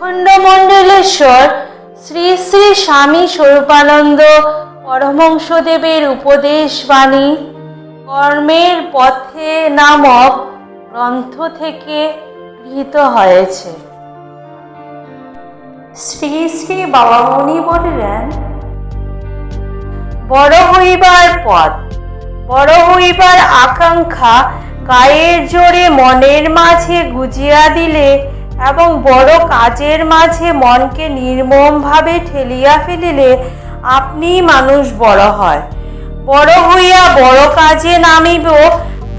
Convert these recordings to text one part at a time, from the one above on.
খণ্ডমণ্ডলেশ্বর শ্রী শ্রী স্বামী স্বরূপানন্দ পরমহংসদেবের উপদেশ বাণী কর্মের পথে নামক গ্রন্থ থেকে গৃহীত হয়েছে। শ্রী শ্রী বাবামণি বলিলেন বড় হইবার পথ বড় হইবার আকাঙ্ক্ষা গায়ের জোরে মনের মাঝে গুজিয়া দিলে এবং বড় কাজের মাঝে মনকে নির্মমভাবে ঠেলিয়া ফেলিলে আপনি মানুষ বড় হয়। বড় হইয়া বড় কাজে নামিব,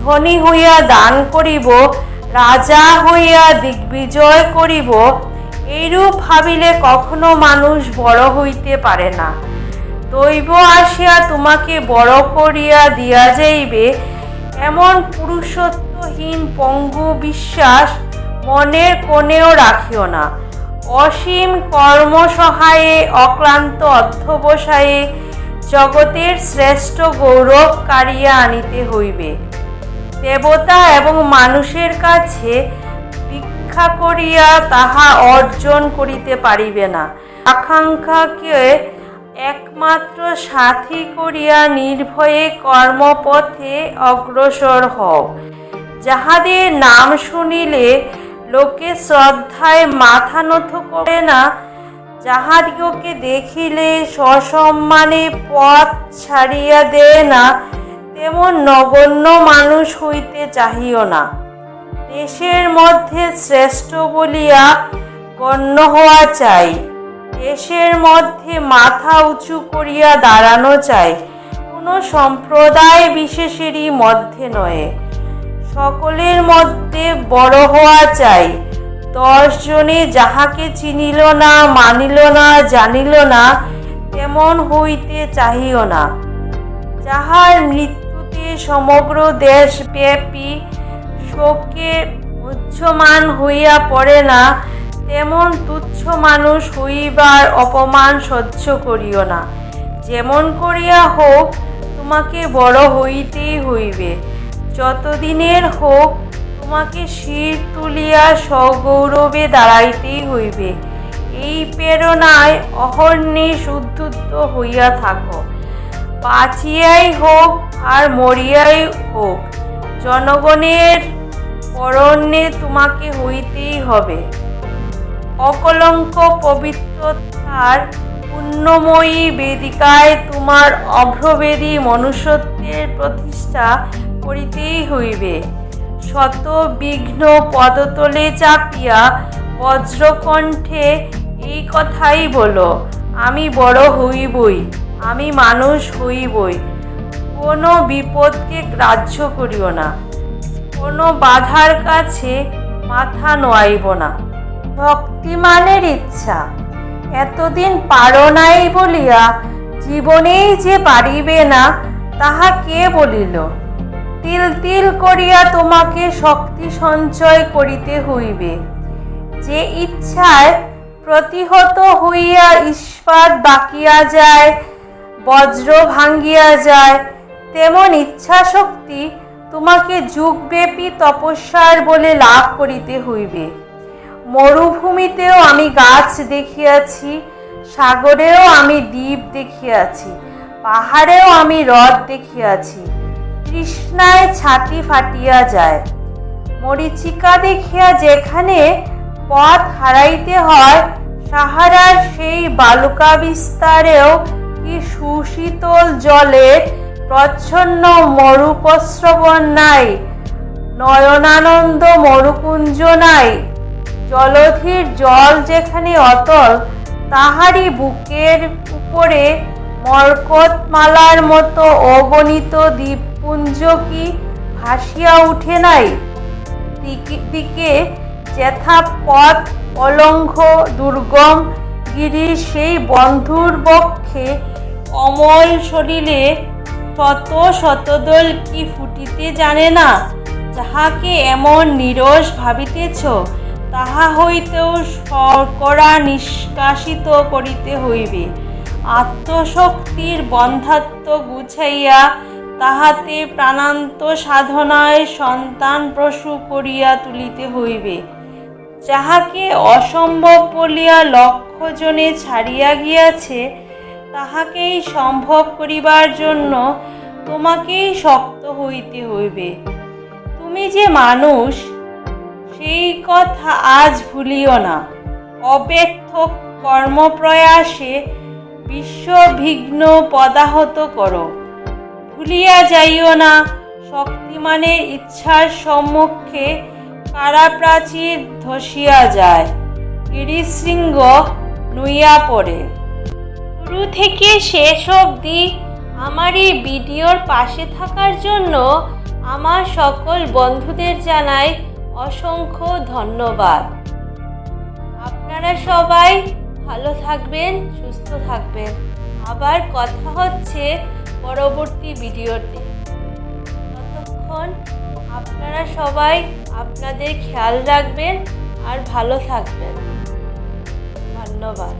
ধনী হইয়া দান করিব, রাজা হইয়া দিগ্বিজয় করিব, এইরূপ ভাবিলে কখনো মানুষ বড় হইতে পারে না। দৈব আসিয়া তোমাকে বড় করিয়া দিয়া যাইবে, এমন পুরুষত্বহীন পঙ্গু বিশ্বাস মনের কোণেও রাখিও না। অসীম কর্মসহায়ে, অক্লান্ত অধ্যবসায়ে জগতের শ্রেষ্ঠ গৌরব কারিয়া আনিতে হইবে। দেবতা এবং মানুষের কাছে ভিক্ষা করিয়া তাহা অর্জন করিতে পারিবে না। আকাঙ্ক্ষাকে একমাত্র সাথী করিয়া নির্ভয়ে কর্মপথে অগ্রসর হও। যাহাদের নাম শুনিলে লোকে শ্রদ্ধায় মাথা নত করে না। যাহাদিগকে দেখিলে সসম্মানে পথ ছাড়িয়া দেয় না, তেমন নগণ্য মানুষ হইতে চাহিও না। দেশের মধ্যে শ্রেষ্ঠ বলিয়া গণ্য হওয়া চাই। দেশের মধ্যে মাথা উঁচু করিয়া দাঁড়ানো চাই। কোনো সম্প্রদায় বিশেষেরই মধ্যে নয়। সকলের মধ্যে বড় হওয়া চাই। দশ জনে যাহাকে চিনিল না, মানিল না, জানিল না, তেমন হইতে চাহিও না। যাহার মৃত্যুতে সমগ্র দেশ ব্যাপী শোকে উচ্ছমান হইয়া পড়ে না, তেমন তুচ্ছ মানুষ হইবার অপমান সহ্য করিও না। যেমন করিয়া হোক, তোমাকে বড় হইতেই হইবে। যতদিনের হোক, তোমাকে শির তুলিয়া সগৌরবে দাঁড়াইতেই হইবে। এই প্রেরণায় অহর্নিশ উদ্ধুদ্ধ হইয়া থাকো। বাঁচিয়াই হোক আর মরিয়াই হোক, জনগণের পরণ্যে তোমাকে হইতেই হবে। অকলঙ্ক পবিত্রতার পুণ্যময়ী বেদিকায় তোমার অভ্রবেদী মনুষ্যত্বের প্রতিষ্ঠা করিতেই হইবে। শত বিঘ্ন পদতলে চাপিয়া বজ্রকণ্ঠে এই কথাই বলো, আমি বড় হইবই, আমি মানুষ হইবই। কোনো বিপদকে গ্রাহ্য করিও না, কোনো বাধার কাছে মাথা নোয়াইব না। ভক্তিমানের ইচ্ছা, এতদিন পারো নাই বলিয়া জীবনেই যে পারিবে না, তাহা কে বলিল? তিল তিল করিয়া তোমাকে শক্তি সঞ্চয় করিতে হইবে। যে ইচ্ছায় প্রতিহত হইয়া ইস্পাত বাকিয়া যায়, বজ্র ভাঙ্গিয়া যায়, তেমন ইচ্ছা শক্তি তোমাকে যুগব্যাপী তপস্যার বলে লাভ করিতে হইবে। মরুভূমিতেও আমি গাছ দেখিয়াছি, সাগরেও আমি দ্বীপ দেখিয়াছি, পাহাড়েও আমি হ্রদ দেখিয়াছি তৃষ্ণায় ছাতি ফাটিয়া যায়। মরিচিকা দেখিয়া যেখানে পথ হারাইতে হয়, সাহারার সেই বালুকা বিস্তারেও কি সুশীতল জলের প্রচ্ছন্ন মরুপশ্রবণ নাই, নয়নানন্দ মরুকুঞ্জ নাই। জলধির জল যেখানে অতল, তাহারই বুকের উপরে মরকতমালার মতো অগণিত দ্বীপপুঞ্জ কি ভাসিয়া উঠে নাই? দিকে যেথা পথ অলঙ্ঘ দুর্গম গিরির সেই বন্ধুর বক্ষে অমল শরীরে শত শতদল কি ফুটিতে জানে না? যাহাকে এমন নিরস ভাবিতেছ, তাহা হইতেও শর্করা নিষ্কাশিত করিতে হইবে। আত্মশক্তির বন্ধাত্ম গুছাইয়া তাহাতে প্রাণান্ত সাধনায় সন্তান প্রসূ করিয়া তুলিতে হইবে। যাহাকে অসম্ভব বলিয়া লক্ষ্যজনে ছাড়িয়া গিয়াছে, তাহাকেই সম্ভব করিবার জন্য তোমাকেই শক্ত হইতে হইবে। তুমি যে মানুষ, সেই কথা আজ ভুলিও না। অব্যর্থ কর্মপ্রয়াসে বিশ্ববিঘ্ন পদাহত করো। ভুলিয়া যাইও না শক্তিমানের ইচ্ছার সম্মুখে কারাপ্রাচীর ধসিয়া যায়, গিরিশৃঙ্গ নুইয়া পড়ে। শুরু থেকে শেষ অবধি আমার এই ভিডিওর পাশে থাকার জন্য আমার সকল বন্ধুদের জানাই অসংখ্য ধন্যবাদ। আপনারা সবাই ভালো থাকবেন, সুস্থ থাকবেন। আবার কথা হচ্ছে পরবর্তী ভিডিওতে। ততক্ষণ আপনারা সবাই আপনাদের খেয়াল রাখবেন আর ভালো থাকবেন। ধন্যবাদ।